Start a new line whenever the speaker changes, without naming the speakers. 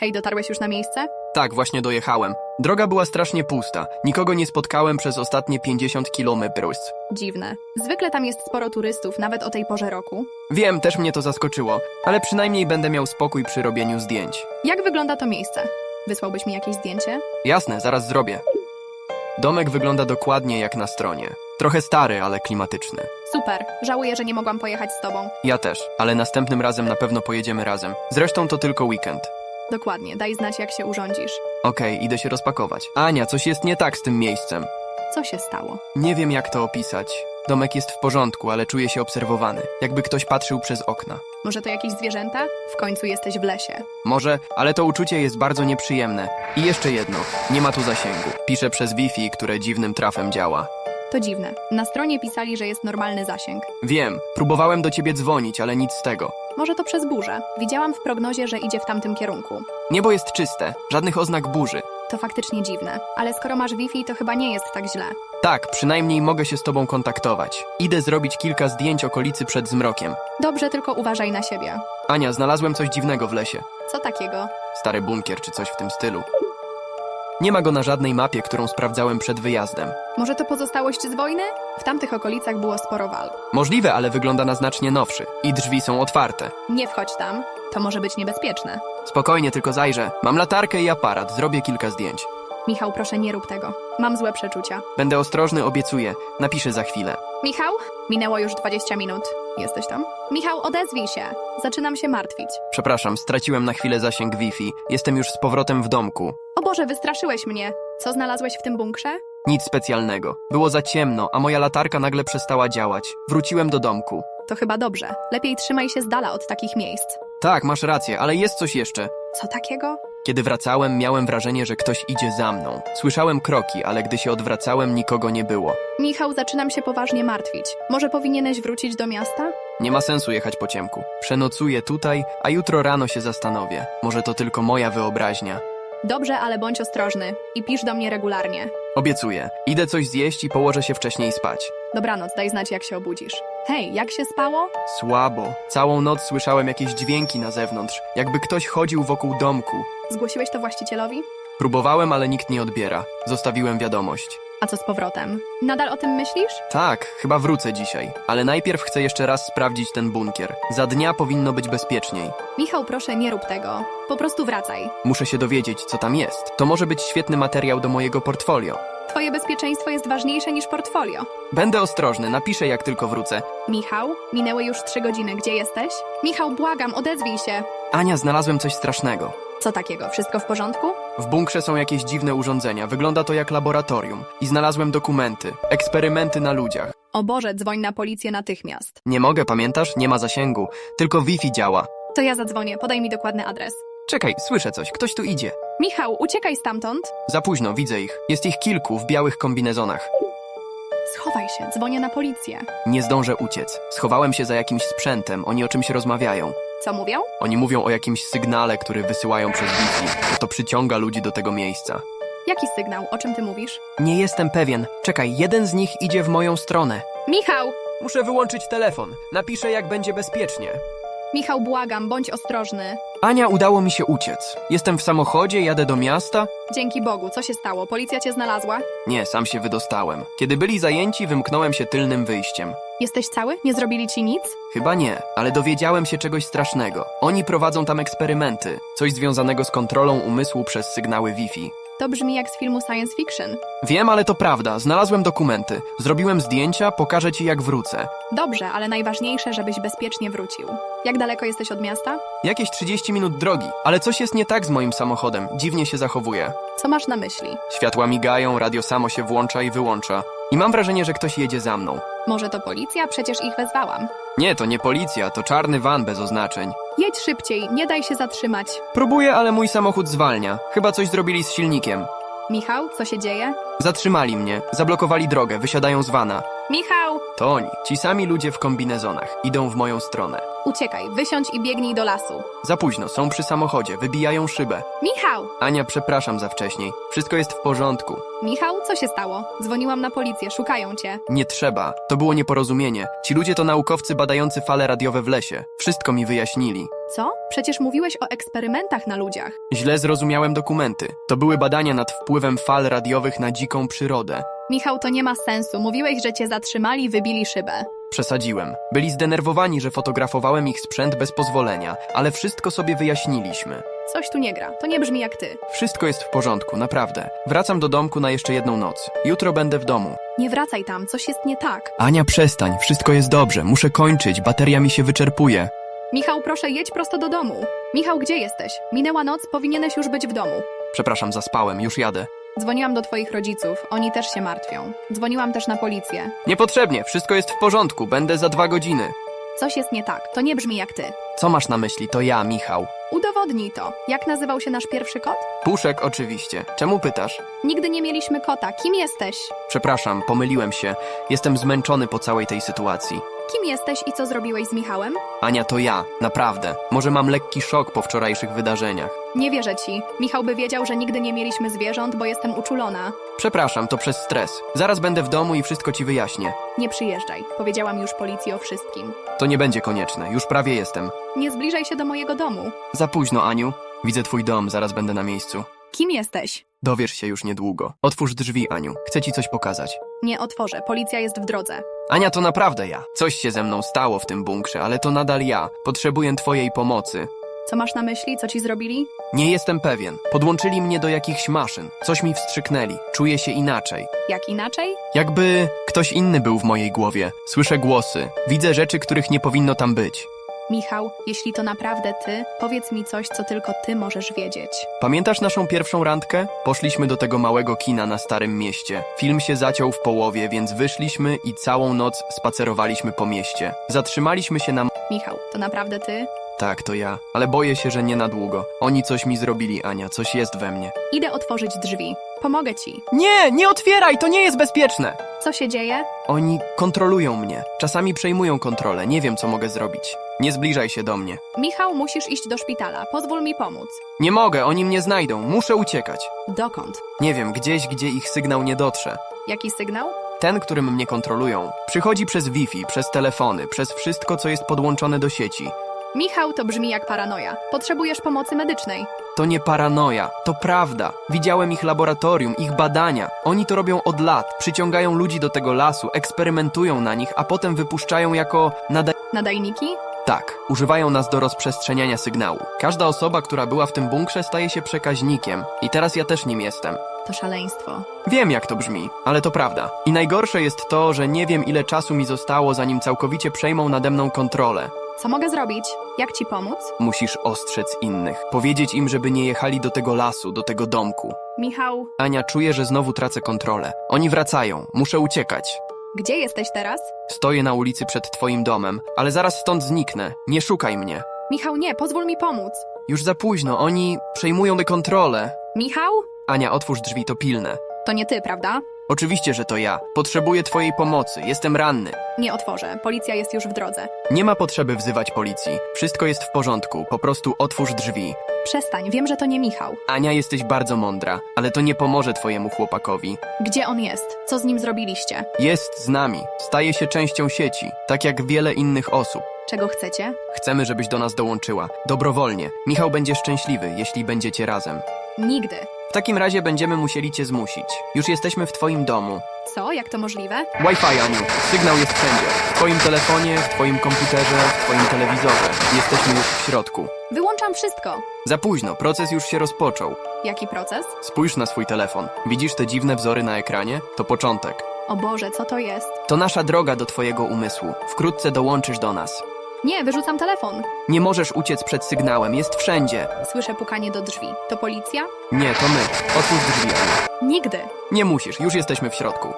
Hej, dotarłeś już na miejsce?
Tak, właśnie dojechałem. Droga była strasznie pusta. Nikogo nie spotkałem przez ostatnie 50 kilometrów.
Dziwne. Zwykle tam jest sporo turystów, nawet o tej porze roku.
Wiem, też mnie to zaskoczyło, ale przynajmniej będę miał spokój przy robieniu zdjęć.
Jak wygląda to miejsce? Wysłałbyś mi jakieś zdjęcie?
Jasne, zaraz zrobię. Domek wygląda dokładnie jak na stronie. Trochę stary, ale klimatyczny.
Super. Żałuję, że nie mogłam pojechać z tobą.
Ja też, ale następnym razem na pewno pojedziemy razem. Zresztą to tylko weekend.
Dokładnie, daj znać, jak się urządzisz.
Okej, idę się rozpakować. Ania, coś jest nie tak z tym miejscem.
Co się stało?
Nie wiem jak to opisać. Domek jest w porządku, ale czuję się obserwowany. Jakby ktoś patrzył przez okna.
Może to jakieś zwierzęta? W końcu jesteś w lesie.
Może, ale to uczucie jest bardzo nieprzyjemne. I jeszcze jedno, nie ma tu zasięgu. Piszę przez Wi-Fi, które dziwnym trafem działa.
To dziwne. Na stronie pisali, że jest normalny zasięg.
Wiem, próbowałem do ciebie dzwonić, ale nic z tego.
Może to przez burzę. Widziałam w prognozie, że idzie w tamtym kierunku.
Niebo jest czyste, żadnych oznak burzy.
To faktycznie dziwne. Ale skoro masz Wi-Fi, to chyba nie jest tak źle.
Tak, przynajmniej mogę się z tobą kontaktować. Idę zrobić kilka zdjęć okolicy przed zmrokiem.
Dobrze, tylko uważaj na siebie.
Ania, znalazłem coś dziwnego w lesie.
Co takiego?
Stary bunkier czy coś w tym stylu. Nie ma go na żadnej mapie, którą sprawdzałem przed wyjazdem.
Może to pozostałość z wojny? W tamtych okolicach było sporo walk.
Możliwe, ale wygląda na znacznie nowszy. I drzwi są otwarte.
Nie wchodź tam. To może być niebezpieczne.
Spokojnie, tylko zajrzę. Mam latarkę i aparat, zrobię kilka zdjęć.
Michał, proszę nie rób tego. Mam złe przeczucia.
Będę ostrożny, obiecuję. Napiszę za chwilę.
Michał? Minęło już 20 minut. Jesteś tam? Michał, odezwij się. Zaczynam się martwić.
Przepraszam, straciłem na chwilę zasięg Wi-Fi. Jestem już z powrotem w domku.
O Boże, wystraszyłeś mnie. Co znalazłeś w tym bunkrze?
Nic specjalnego. Było za ciemno, a moja latarka nagle przestała działać. Wróciłem do domku.
To chyba dobrze. Lepiej trzymaj się z dala od takich miejsc.
Tak, masz rację, ale jest coś jeszcze.
Co takiego?
Kiedy wracałem, miałem wrażenie, że ktoś idzie za mną. Słyszałem kroki, ale gdy się odwracałem, nikogo nie było.
Michał, zaczynam się poważnie martwić. Może powinieneś wrócić do miasta?
Nie ma sensu jechać po ciemku. Przenocuję tutaj, a jutro rano się zastanowię. Może to tylko moja wyobraźnia.
Dobrze, ale bądź ostrożny i pisz do mnie regularnie.
Obiecuję. Idę coś zjeść i położę się wcześniej spać.
Dobranoc, daj znać, jak się obudzisz. Hej, jak się spało?
Słabo. Całą noc słyszałem jakieś dźwięki na zewnątrz, jakby ktoś chodził wokół domku.
Zgłosiłeś to właścicielowi?
Próbowałem, ale nikt nie odbiera. Zostawiłem wiadomość.
A co z powrotem? Nadal o tym myślisz?
Tak, chyba wrócę dzisiaj, ale najpierw chcę jeszcze raz sprawdzić ten bunkier. Za dnia powinno być bezpieczniej.
Michał, proszę, nie rób tego. Po prostu wracaj.
Muszę się dowiedzieć, co tam jest. To może być świetny materiał do mojego portfolio.
Twoje bezpieczeństwo jest ważniejsze niż portfolio.
Będę ostrożny, napiszę jak tylko wrócę.
Michał, minęły już trzy godziny. Gdzie jesteś? Michał, błagam, odezwij się.
Ania, znalazłem coś strasznego.
Co takiego? Wszystko w porządku?
W bunkrze są jakieś dziwne urządzenia, wygląda to jak laboratorium. I znalazłem dokumenty, eksperymenty na ludziach.
O Boże, dzwoń na policję natychmiast.
Nie mogę, pamiętasz? Nie ma zasięgu. Tylko Wi-Fi działa.
To ja zadzwonię, podaj mi dokładny adres.
Czekaj, słyszę coś, ktoś tu idzie.
Michał, uciekaj stamtąd.
Za późno, widzę ich. Jest ich kilku w białych kombinezonach.
Schowaj się, dzwonię na policję.
Nie zdążę uciec. Schowałem się za jakimś sprzętem, oni o czymś rozmawiają.
Co mówią?
Oni mówią o jakimś sygnale, który wysyłają przez że to przyciąga ludzi do tego miejsca.
Jaki sygnał? O czym ty mówisz?
Nie jestem pewien. Czekaj, jeden z nich idzie w moją stronę.
Michał!
Muszę wyłączyć telefon. Napiszę, jak będzie bezpiecznie.
Michał, błagam, bądź ostrożny.
Ania, udało mi się uciec. Jestem w samochodzie, jadę do miasta.
Dzięki Bogu, co się stało? Policja cię znalazła?
Nie, sam się wydostałem. Kiedy byli zajęci, wymknąłem się tylnym wyjściem.
Jesteś cały? Nie zrobili ci nic?
Chyba nie, ale dowiedziałem się czegoś strasznego. Oni prowadzą tam eksperymenty, coś związanego z kontrolą umysłu przez sygnały Wi-Fi.
To brzmi jak z filmu science fiction.
Wiem, ale to prawda, znalazłem dokumenty. Zrobiłem zdjęcia, pokażę ci jak wrócę.
Dobrze, ale najważniejsze, żebyś bezpiecznie wrócił. Jak daleko jesteś od miasta?
Jakieś 30 minut drogi, ale coś jest nie tak z moim samochodem, dziwnie się zachowuje.
Co masz na myśli?
Światła migają, radio samo się włącza i wyłącza. I mam wrażenie, że ktoś jedzie za mną.
Może to policja? Przecież ich wezwałam.
Nie, to nie policja, to czarny van bez oznaczeń.
Jedź szybciej, nie daj się zatrzymać.
Próbuję, ale mój samochód zwalnia. Chyba coś zrobili z silnikiem.
Michał, co się dzieje?
Zatrzymali mnie, zablokowali drogę, wysiadają z vana.
Michał,
To oni, ci sami ludzie w kombinezonach, idą w moją stronę.
Uciekaj, wysiądź i biegnij do lasu.
Za późno, są przy samochodzie, wybijają szybę.
Michał!
Ania, przepraszam za wcześniej. Wszystko jest w porządku.
Michał, co się stało? Dzwoniłam na policję, szukają cię.
Nie trzeba. To było nieporozumienie. Ci ludzie to naukowcy badający fale radiowe w lesie. Wszystko mi wyjaśnili.
Co? Przecież mówiłeś o eksperymentach na ludziach.
Źle zrozumiałem dokumenty. To były badania nad wpływem fal radiowych na dziką przyrodę.
Michał, to nie ma sensu. Mówiłeś, że cię zatrzymali i wybili szybę.
Przesadziłem. Byli zdenerwowani, że fotografowałem ich sprzęt bez pozwolenia, ale wszystko sobie wyjaśniliśmy.
Coś tu nie gra. To nie brzmi jak ty.
Wszystko jest w porządku, naprawdę. Wracam do domku na jeszcze jedną noc. Jutro będę w domu.
Nie wracaj tam, coś jest nie tak.
Ania, przestań, wszystko jest dobrze. Muszę kończyć, bateria mi się wyczerpuje.
Michał, proszę, jedź prosto do domu. Michał, gdzie jesteś? Minęła noc, powinieneś już być w domu.
Przepraszam, zaspałem, już jadę.
Dzwoniłam do twoich rodziców, oni też się martwią. Dzwoniłam też na policję.
Niepotrzebnie, wszystko jest w porządku, będę za dwa godziny.
Coś jest nie tak, to nie brzmi jak ty.
Co masz na myśli? To ja, Michał.
Udowodnij to. Jak nazywał się nasz pierwszy kot?
Puszek oczywiście. Czemu pytasz?
Nigdy nie mieliśmy kota. Kim jesteś?
Przepraszam, pomyliłem się. Jestem zmęczony po całej tej sytuacji.
Kim jesteś i co zrobiłeś z Michałem?
Ania, to ja, naprawdę. Może mam lekki szok po wczorajszych wydarzeniach.
Nie wierzę ci. Michał by wiedział, że nigdy nie mieliśmy zwierząt, bo jestem uczulona.
Przepraszam, to przez stres. Zaraz będę w domu i wszystko ci wyjaśnię.
Nie przyjeżdżaj. Powiedziałam już policji o wszystkim.
To nie będzie konieczne, już prawie jestem.
Nie zbliżaj się do mojego domu.
Za późno, Aniu. Widzę twój dom, zaraz będę na miejscu.
Kim jesteś?
Dowiesz się już niedługo. Otwórz drzwi, Aniu. Chcę ci coś pokazać.
Nie otworzę. Policja jest w drodze.
Ania, to naprawdę ja. Coś się ze mną stało w tym bunkrze, ale to nadal ja. Potrzebuję twojej pomocy.
Co masz na myśli? Co ci zrobili?
Nie jestem pewien. Podłączyli mnie do jakichś maszyn. Coś mi wstrzyknęli. Czuję się inaczej.
Jak inaczej?
Jakby ktoś inny był w mojej głowie. Słyszę głosy. Widzę rzeczy, których nie powinno tam być.
Michał, jeśli to naprawdę ty, powiedz mi coś, co tylko ty możesz wiedzieć.
Pamiętasz naszą pierwszą randkę? Poszliśmy do tego małego kina na Starym Mieście. Film się zaciął w połowie, więc wyszliśmy i całą noc spacerowaliśmy po mieście. Zatrzymaliśmy się na...
Michał, to naprawdę ty?
Tak, to ja. Ale boję się, że nie na długo. Oni coś mi zrobili, Ania. Coś jest we mnie.
Idę otworzyć drzwi. Pomogę ci.
Nie, nie otwieraj! To nie jest bezpieczne!
Co się dzieje?
Oni kontrolują mnie. Czasami przejmują kontrolę. Nie wiem, co mogę zrobić. Nie zbliżaj się do mnie.
Michał, musisz iść do szpitala. Pozwól mi pomóc.
Nie mogę, oni mnie znajdą. Muszę uciekać.
Dokąd?
Nie wiem, gdzieś, gdzie ich sygnał nie dotrze.
Jaki sygnał?
Ten, którym mnie kontrolują, przychodzi przez Wi-Fi, przez telefony, przez wszystko, co jest podłączone do sieci.
Michał, to brzmi jak paranoja. Potrzebujesz pomocy medycznej.
To nie paranoja, to prawda. Widziałem ich laboratorium, ich badania. Oni to robią od lat. Przyciągają ludzi do tego lasu, eksperymentują na nich, a potem wypuszczają jako nada...
Nadajniki?
Tak, używają nas do rozprzestrzeniania sygnału. Każda osoba, która była w tym bunkrze, staje się przekaźnikiem. I teraz ja też nim jestem.
To szaleństwo.
Wiem, jak to brzmi, ale to prawda. I najgorsze jest to, że nie wiem, ile czasu mi zostało, zanim całkowicie przejmą nade mną kontrolę.
Co mogę zrobić? Jak ci pomóc?
Musisz ostrzec innych. Powiedzieć im, żeby nie jechali do tego lasu, do tego domku.
Michał,
Ania, czuję, że znowu tracę kontrolę. Oni wracają. Muszę uciekać.
gdzie jesteś teraz?
Stoję na ulicy przed twoim domem, ale zaraz stąd zniknę. Nie szukaj mnie.
Michał, nie, pozwól mi pomóc.
Już za późno, oni przejmują tę kontrolę.
Michał?
Ania, otwórz drzwi, to pilne.
To nie ty, prawda?
Oczywiście, że to ja. Potrzebuję twojej pomocy. Jestem ranny.
Nie otworzę. Policja jest już w drodze.
Nie ma potrzeby wzywać policji. Wszystko jest w porządku. Po prostu otwórz drzwi.
Przestań, wiem, że to nie Michał.
Ania, jesteś bardzo mądra, ale to nie pomoże twojemu chłopakowi.
Gdzie on jest? Co z nim zrobiliście?
Jest z nami. Staje się częścią sieci, tak jak wiele innych osób.
Czego chcecie?
Chcemy, żebyś do nas dołączyła. Dobrowolnie. Michał będzie szczęśliwy, jeśli będziecie razem.
Nigdy.
W takim razie będziemy musieli cię zmusić. Już jesteśmy w twoim domu.
Co? Jak to możliwe?
Wi-Fi, Aniu. Sygnał jest wszędzie. W twoim telefonie, w twoim komputerze, w twoim telewizorze. Jesteśmy już w środku.
Wyłączam wszystko.
Za późno, proces już się rozpoczął.
Jaki proces?
Spójrz na swój telefon. Widzisz te dziwne wzory na ekranie? To początek.
O Boże, co to jest?
To nasza droga do twojego umysłu. Wkrótce dołączysz do nas.
Nie, wyrzucam telefon.
Nie możesz uciec przed sygnałem, jest wszędzie.
Słyszę pukanie do drzwi. To policja?
Nie, to my. Otwórz drzwi.
Nigdy.
Nie musisz, już jesteśmy w środku.